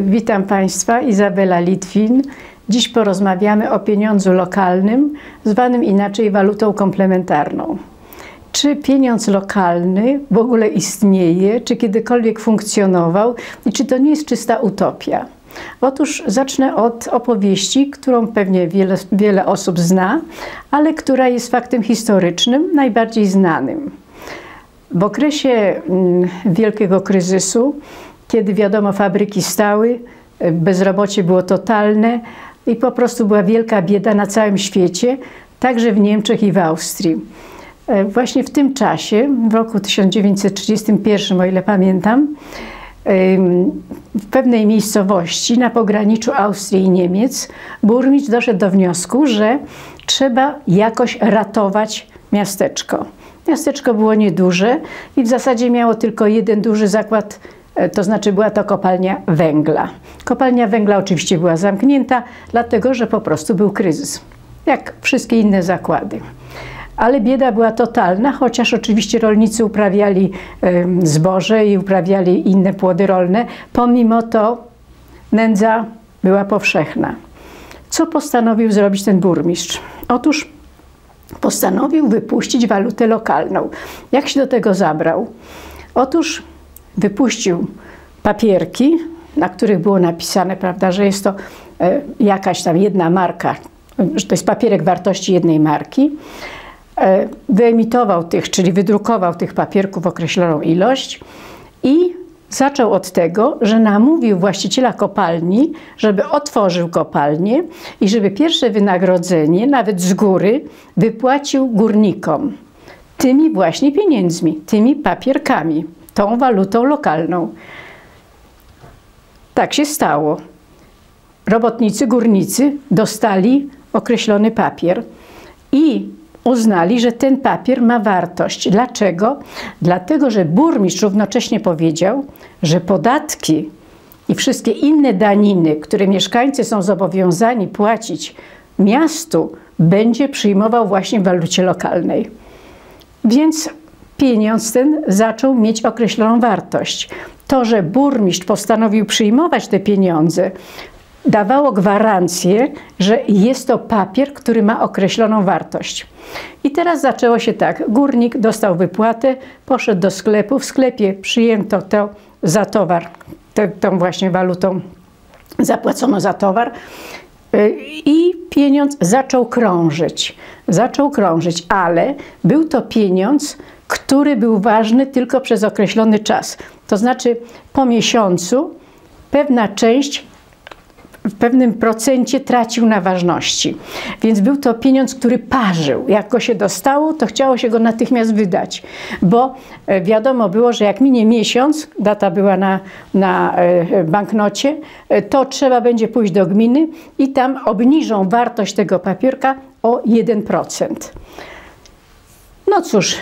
Witam Państwa, Izabela Litwin. Dziś porozmawiamy o pieniądzu lokalnym, zwanym inaczej walutą komplementarną. Czy pieniądz lokalny w ogóle istnieje, czy kiedykolwiek funkcjonował i czy to nie jest czysta utopia? Otóż zacznę od opowieści, którą pewnie wiele, wiele osób zna, ale która jest faktem historycznym, najbardziej znanym. W okresie mm, wielkiego kryzysu, kiedy wiadomo, fabryki stały, bezrobocie było totalne i po prostu była wielka bieda na całym świecie, także w Niemczech i w Austrii. E, właśnie w tym czasie, w roku 1931, o ile pamiętam, w pewnej miejscowości na pograniczu Austrii i Niemiec burmistrz doszedł do wniosku, że trzeba jakoś ratować miasteczko. Miasteczko było nieduże i w zasadzie miało tylko jeden duży zakład, e, to znaczy była to kopalnia węgla. Kopalnia węgla oczywiście była zamknięta, dlatego że po prostu był kryzys, jak wszystkie inne zakłady. Ale bieda była totalna, chociaż oczywiście rolnicy uprawiali zboże i uprawiali inne płody rolne. Pomimo to nędza była powszechna. Co postanowił zrobić ten burmistrz? Otóż postanowił wypuścić walutę lokalną. Jak się do tego zabrał? Otóż wypuścił papierki, na których było napisane, prawda, że jest to e, jakaś tam jedna marka, że to jest papierek wartości jednej marki. E, wyemitował tych, czyli wydrukował tych papierków określoną ilość i Zaczął od tego, że namówił właściciela kopalni, żeby otworzył kopalnię i żeby pierwsze wynagrodzenie, nawet z góry, wypłacił górnikom. Tymi właśnie pieniędzmi, tymi papierkami, tą walutą lokalną. Tak się stało. Robotnicy, górnicy dostali określony papier i uznali, że ten papier ma wartość. Dlaczego? Dlatego, że burmistrz równocześnie powiedział, że podatki i wszystkie inne daniny, które mieszkańcy są zobowiązani płacić miastu, będzie przyjmował właśnie w walucie lokalnej. Więc pieniądz ten zaczął mieć określoną wartość. To, że burmistrz postanowił przyjmować te pieniądze, dawało gwarancję, że jest to papier, który ma określoną wartość. I teraz zaczęło się tak. Górnik dostał wypłatę, poszedł do sklepu. W sklepie przyjęto to za towar, te, tą właśnie walutą zapłacono za towar. Y, I pieniądz zaczął krążyć. Zaczął krążyć, ale był to pieniądz, który był ważny tylko przez określony czas. To znaczy po miesiącu pewna część w pewnym procencie tracił na ważności. Więc był to pieniądz, który parzył. Jak go się dostało, to chciało się go natychmiast wydać, bo e, wiadomo było, że jak minie miesiąc, data była na, na e, banknocie, e, to trzeba będzie pójść do gminy i tam obniżą wartość tego papierka o 1%. No cóż,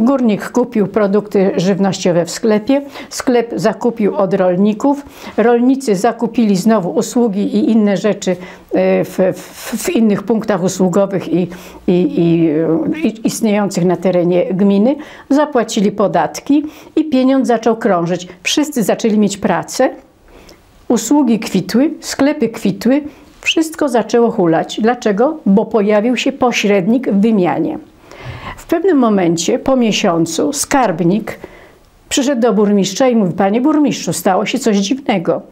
Górnik kupił produkty żywnościowe w sklepie, sklep zakupił od rolników, rolnicy zakupili znowu usługi i inne rzeczy e, w, w, w innych punktach usługowych i, i, i, i, istniejących na terenie gminy, zapłacili podatki i pieniądz zaczął krążyć. Wszyscy zaczęli mieć pracę, usługi kwitły, sklepy kwitły, wszystko zaczęło hulać. Dlaczego? Bo pojawił się pośrednik w wymianie. W pewnym momencie, po miesiącu, skarbnik przyszedł do burmistrza i mówi: Panie burmistrzu, stało się coś dziwnego,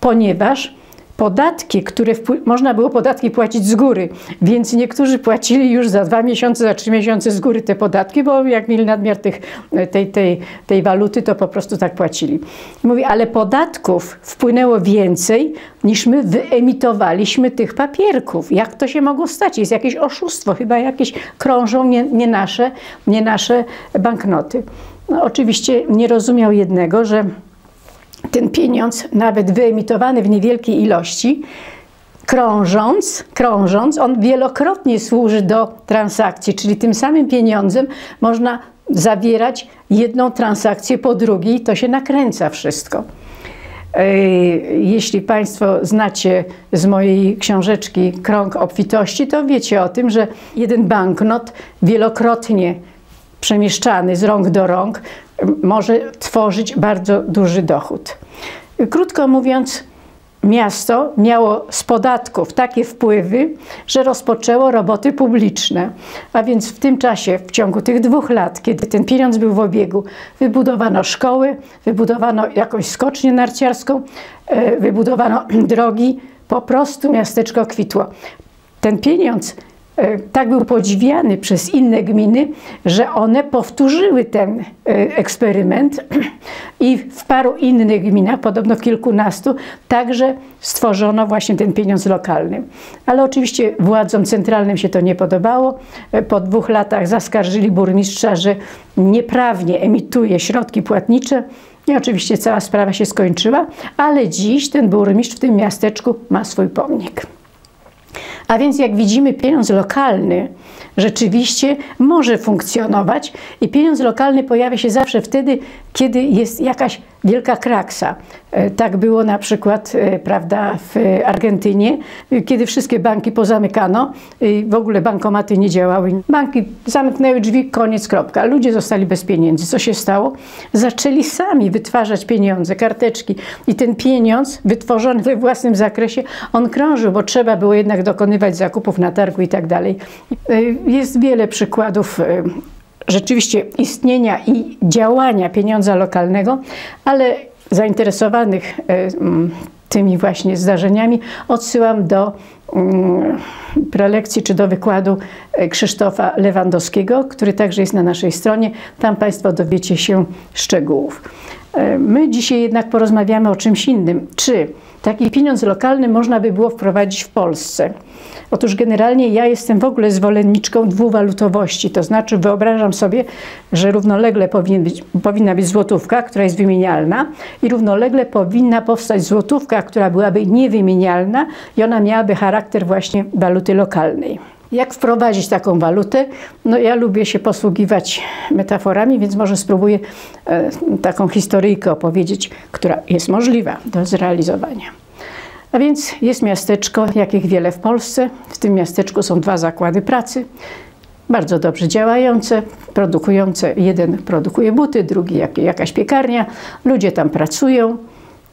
ponieważ podatki, które można było podatki płacić z góry, więc niektórzy płacili już za dwa miesiące, za trzy miesiące z góry te podatki, bo jak mieli nadmiar tych, tej, tej, tej waluty, to po prostu tak płacili. Mówi, ale podatków wpłynęło więcej niż my wyemitowaliśmy tych papierków. Jak to się mogło stać? Jest jakieś oszustwo, chyba jakieś krążą nie, nie nasze, nie nasze banknoty. No, oczywiście nie rozumiał jednego, że ten pieniądz, nawet wyemitowany w niewielkiej ilości, krążąc, krążąc, on wielokrotnie służy do transakcji, czyli tym samym pieniądzem można zawierać jedną transakcję po drugiej, to się nakręca wszystko. E, jeśli Państwo znacie z mojej książeczki Krąg obfitości, to wiecie o tym, że jeden banknot wielokrotnie przemieszczany z rąk do rąk może tworzyć bardzo duży dochód. Krótko mówiąc, miasto miało z podatków takie wpływy, że rozpoczęło roboty publiczne. A więc w tym czasie, w ciągu tych dwóch lat, kiedy ten pieniądz był w obiegu, wybudowano szkoły, wybudowano jakąś skocznię narciarską, e, wybudowano drogi, po prostu miasteczko kwitło. Ten pieniądz tak był podziwiany przez inne gminy, że one powtórzyły ten e, eksperyment i w paru innych gminach, podobno kilkunastu, także stworzono właśnie ten pieniądz lokalny. Ale oczywiście władzom centralnym się to nie podobało. E, po dwóch latach zaskarżyli burmistrza, że nieprawnie emituje środki płatnicze. I oczywiście cała sprawa się skończyła, ale dziś ten burmistrz w tym miasteczku ma swój pomnik. A więc jak widzimy, pieniądz lokalny rzeczywiście może funkcjonować i pieniądz lokalny pojawia się zawsze wtedy, kiedy jest jakaś wielka kraksa. E, tak było na przykład e, prawda, w Argentynie, kiedy wszystkie banki pozamykano i w ogóle bankomaty nie działały. Banki zamknęły drzwi, koniec, kropka. Ludzie zostali bez pieniędzy. Co się stało? Zaczęli sami wytwarzać pieniądze, karteczki i ten pieniądz wytworzony we własnym zakresie, on krążył, bo trzeba było jednak dokonywać zakupów na targu i tak dalej. E, jest wiele przykładów rzeczywiście istnienia i działania pieniądza lokalnego, ale zainteresowanych e, tymi właśnie zdarzeniami odsyłam do prelekcji czy do wykładu e, Krzysztofa Lewandowskiego, który także jest na naszej stronie. Tam Państwo dowiecie się szczegółów. E, my dzisiaj jednak porozmawiamy o czymś innym. Czy taki pieniądz lokalny można by było wprowadzić w Polsce? Otóż generalnie ja jestem w ogóle zwolenniczką dwuwalutowości, to znaczy wyobrażam sobie, że równolegle być, powinna być złotówka, która jest wymienialna i równolegle powinna powstać złotówka, która byłaby niewymienialna i ona miałaby charakter właśnie waluty lokalnej. Jak wprowadzić taką walutę? No ja lubię się posługiwać metaforami, więc może spróbuję e, taką historyjkę opowiedzieć, która jest możliwa do zrealizowania. A więc jest miasteczko, jakich wiele w Polsce. W tym miasteczku są dwa zakłady pracy, bardzo dobrze działające, produkujące. Jeden produkuje buty, drugi jakaś piekarnia. Ludzie tam pracują,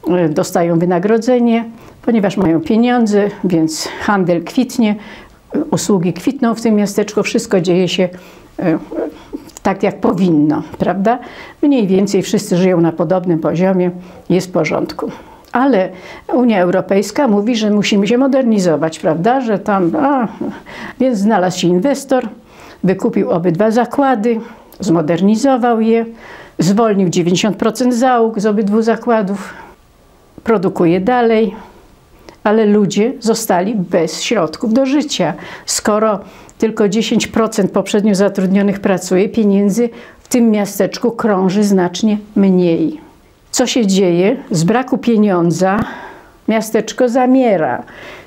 e, dostają wynagrodzenie, ponieważ mają pieniądze, więc handel kwitnie, usługi kwitną w tym miasteczku, wszystko dzieje się e, tak, jak powinno, prawda? Mniej więcej wszyscy żyją na podobnym poziomie, jest w porządku. Ale Unia Europejska mówi, że musimy się modernizować, prawda? Że tam, a, więc znalazł się inwestor, wykupił obydwa zakłady, zmodernizował je, zwolnił 90% załóg z obydwu zakładów, produkuje dalej, ale ludzie zostali bez środków do życia. Skoro tylko 10% poprzednio zatrudnionych pracuje, pieniędzy w tym miasteczku krąży znacznie mniej. Co się dzieje? Z braku pieniądza miasteczko zamiera.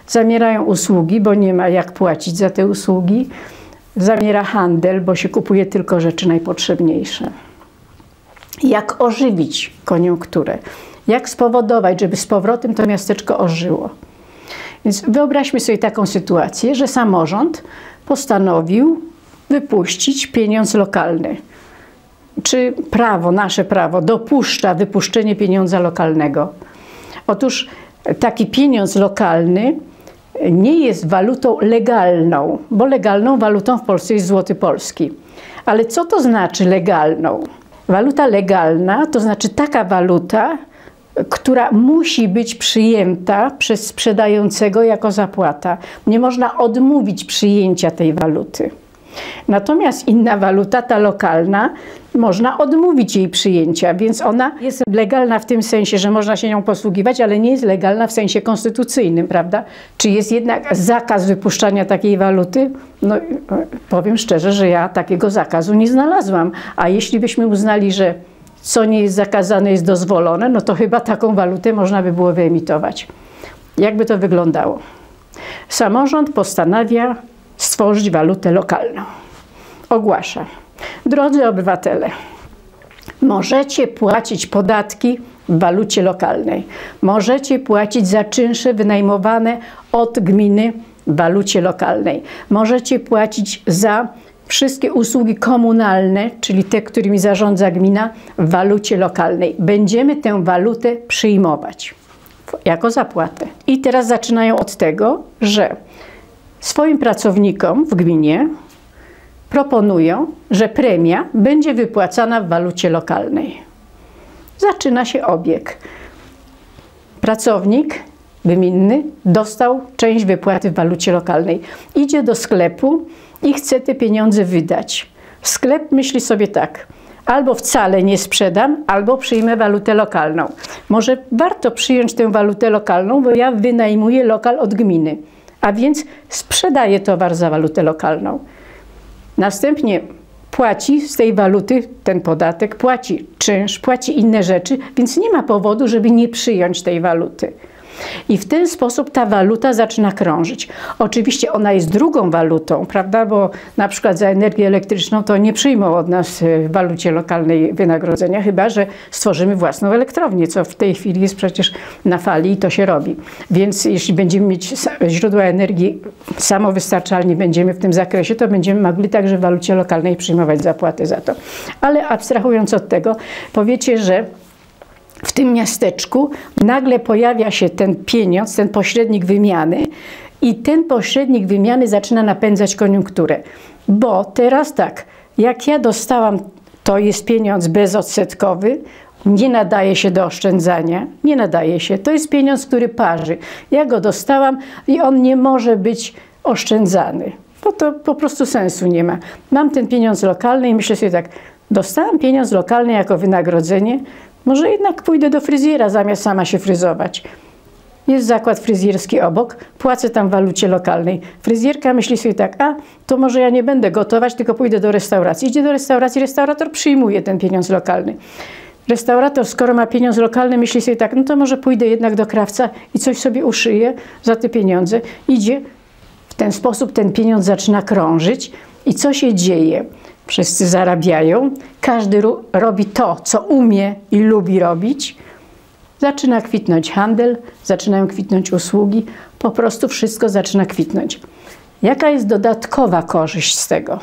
Zamierają usługi, bo nie ma jak płacić za te usługi. Zamiera handel, bo się kupuje tylko rzeczy najpotrzebniejsze. Jak ożywić koniunkturę? Jak spowodować, żeby z powrotem to miasteczko ożyło? Więc wyobraźmy sobie taką sytuację, że samorząd postanowił wypuścić pieniądz lokalny czy prawo, nasze prawo dopuszcza wypuszczenie pieniądza lokalnego? Otóż taki pieniądz lokalny nie jest walutą legalną, bo legalną walutą w Polsce jest złoty polski. Ale co to znaczy legalną? Waluta legalna to znaczy taka waluta, która musi być przyjęta przez sprzedającego jako zapłata. Nie można odmówić przyjęcia tej waluty. Natomiast inna waluta, ta lokalna, można odmówić jej przyjęcia, więc ona jest legalna w tym sensie, że można się nią posługiwać, ale nie jest legalna w sensie konstytucyjnym, prawda? Czy jest jednak zakaz wypuszczania takiej waluty? No, powiem szczerze, że ja takiego zakazu nie znalazłam. A jeśli byśmy uznali, że co nie jest zakazane, jest dozwolone, no to chyba taką walutę można by było wyemitować. Jakby to wyglądało? Samorząd postanawia stworzyć walutę lokalną. Ogłasza. Drodzy obywatele, możecie płacić podatki w walucie lokalnej. Możecie płacić za czynsze wynajmowane od gminy w walucie lokalnej. Możecie płacić za wszystkie usługi komunalne, czyli te, którymi zarządza gmina, w walucie lokalnej. Będziemy tę walutę przyjmować. jako zapłatę. I teraz zaczynają od tego, że swoim pracownikom w gminie proponują, że premia będzie wypłacana w walucie lokalnej. Zaczyna się obieg. Pracownik gminny dostał część wypłaty w walucie lokalnej. Idzie do sklepu i chce te pieniądze wydać. Sklep myśli sobie tak: albo wcale nie sprzedam, albo przyjmę walutę lokalną. Może warto przyjąć tę walutę lokalną, bo ja wynajmuję lokal od gminy, a więc sprzedaję towar za walutę lokalną. Następnie płaci z tej waluty ten podatek, płaci czynsz, płaci inne rzeczy, więc nie ma powodu, żeby nie przyjąć tej waluty. I w ten sposób ta waluta zaczyna krążyć. Oczywiście ona jest drugą walutą, prawda? Bo na przykład za energię elektryczną to nie przyjmą od nas w walucie lokalnej wynagrodzenia, chyba że stworzymy własną elektrownię, co w tej chwili jest przecież na fali i to się robi. Więc jeśli będziemy mieć źródła energii samowystarczalnie będziemy w tym zakresie, to będziemy mogli także w walucie lokalnej przyjmować zapłaty za to. Ale abstrahując od tego, powiecie, że w tym miasteczku nagle pojawia się ten pieniądz, ten pośrednik wymiany i ten pośrednik wymiany zaczyna napędzać koniunkturę. Bo teraz tak, jak ja dostałam, to jest pieniądz bezodsetkowy, nie nadaje się do oszczędzania, nie nadaje się. To jest pieniądz, który parzy. Ja go dostałam i on nie może być oszczędzany, bo to po prostu sensu nie ma. Mam ten pieniądz lokalny i myślę sobie tak, dostałam pieniądz lokalny jako wynagrodzenie, może jednak pójdę do fryzjera zamiast sama się fryzować. Jest zakład fryzjerski obok, płacę tam w walucie lokalnej. Fryzjerka myśli sobie tak, a to może ja nie będę gotować, tylko pójdę do restauracji. Idzie do restauracji, restaurator przyjmuje ten pieniądz lokalny. Restaurator, skoro ma pieniądz lokalny, myśli sobie tak, no to może pójdę jednak do krawca i coś sobie uszyję za te pieniądze. Idzie, w ten sposób ten pieniądz zaczyna krążyć i co się dzieje? Wszyscy zarabiają, każdy robi to, co umie i lubi robić. Zaczyna kwitnąć handel, zaczynają kwitnąć usługi, po prostu wszystko zaczyna kwitnąć. Jaka jest dodatkowa korzyść z tego?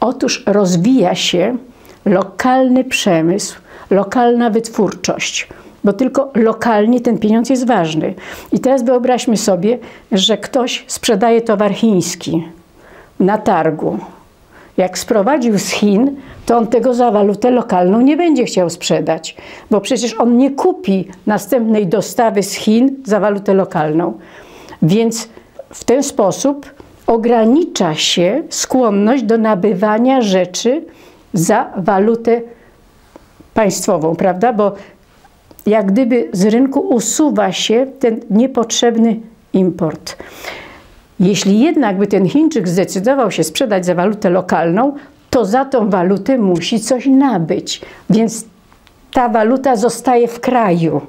Otóż rozwija się lokalny przemysł, lokalna wytwórczość, bo tylko lokalnie ten pieniądz jest ważny. I teraz wyobraźmy sobie, że ktoś sprzedaje towar chiński na targu jak sprowadził z Chin, to on tego za walutę lokalną nie będzie chciał sprzedać, bo przecież on nie kupi następnej dostawy z Chin za walutę lokalną. Więc w ten sposób ogranicza się skłonność do nabywania rzeczy za walutę państwową, prawda? Bo jak gdyby z rynku usuwa się ten niepotrzebny import. Jeśli jednak by ten Chińczyk zdecydował się sprzedać za walutę lokalną, to za tą walutę musi coś nabyć. Więc ta waluta zostaje w kraju.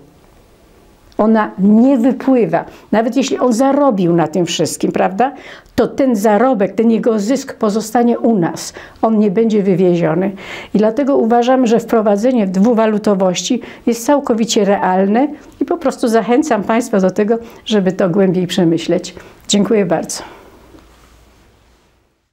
Ona nie wypływa. Nawet jeśli on zarobił na tym wszystkim, prawda? To ten zarobek, ten jego zysk pozostanie u nas. On nie będzie wywieziony. I dlatego uważam, że wprowadzenie dwuwalutowości jest całkowicie realne i po prostu zachęcam Państwa do tego, żeby to głębiej przemyśleć. Dziękuję bardzo.